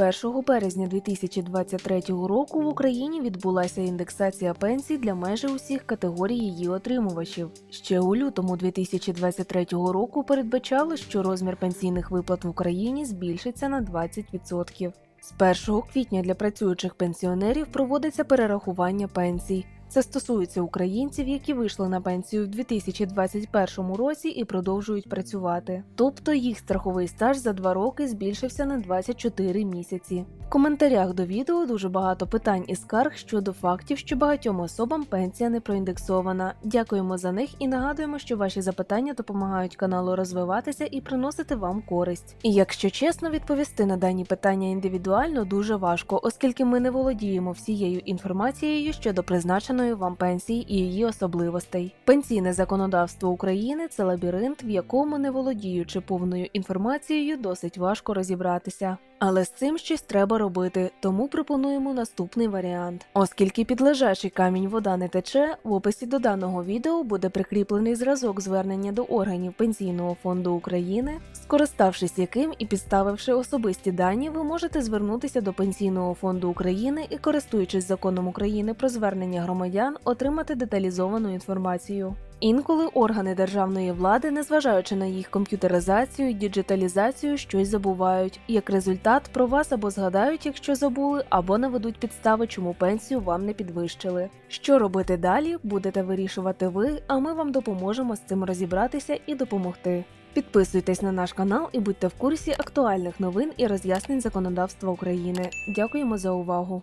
1 березня 2023 року в Україні відбулася індексація пенсій для майже усіх категорій її отримувачів. Ще у лютому 2023 року передбачали, що розмір пенсійних виплат в Україні збільшиться на 20%. З 1 квітня для працюючих пенсіонерів проводиться перерахування пенсій. Це стосується українців, які вийшли на пенсію в 2021 році і продовжують працювати. Тобто їх страховий стаж за два роки збільшився на 24 місяці. В коментарях до відео дуже багато питань і скарг щодо фактів, що багатьом особам пенсія не проіндексована. Дякуємо за них і нагадуємо, що ваші запитання допомагають каналу розвиватися і приносити вам користь. І якщо чесно, відповісти на дані питання індивідуально дуже важко, оскільки ми не володіємо всією інформацією щодо призначеної вам пенсії і її особливостей. Пенсійне законодавство України це лабіринт, в якому, не володіючи повною інформацією, досить важко розібратися. Але з цим щось треба робити, тому пропонуємо наступний варіант. Оскільки під лежачий камінь вода не тече, в описі до даного відео буде прикріплений зразок звернення до органів Пенсійного фонду України, скориставшись яким і підставивши особисті дані, ви можете звернутися до Пенсійного фонду України і, користуючись законом України про звернення громадян, отримати деталізовану інформацію. Інколи органи державної влади, незважаючи на їх комп'ютеризацію діджиталізацію, щось забувають. Як результат, про вас або згадають, якщо забули, або наведуть підстави, чому пенсію вам не підвищили. Що робити далі, будете вирішувати ви, а ми вам допоможемо з цим розібратися і допомогти. Підписуйтесь на наш канал і будьте в курсі актуальних новин і роз'яснень законодавства України. Дякуємо за увагу!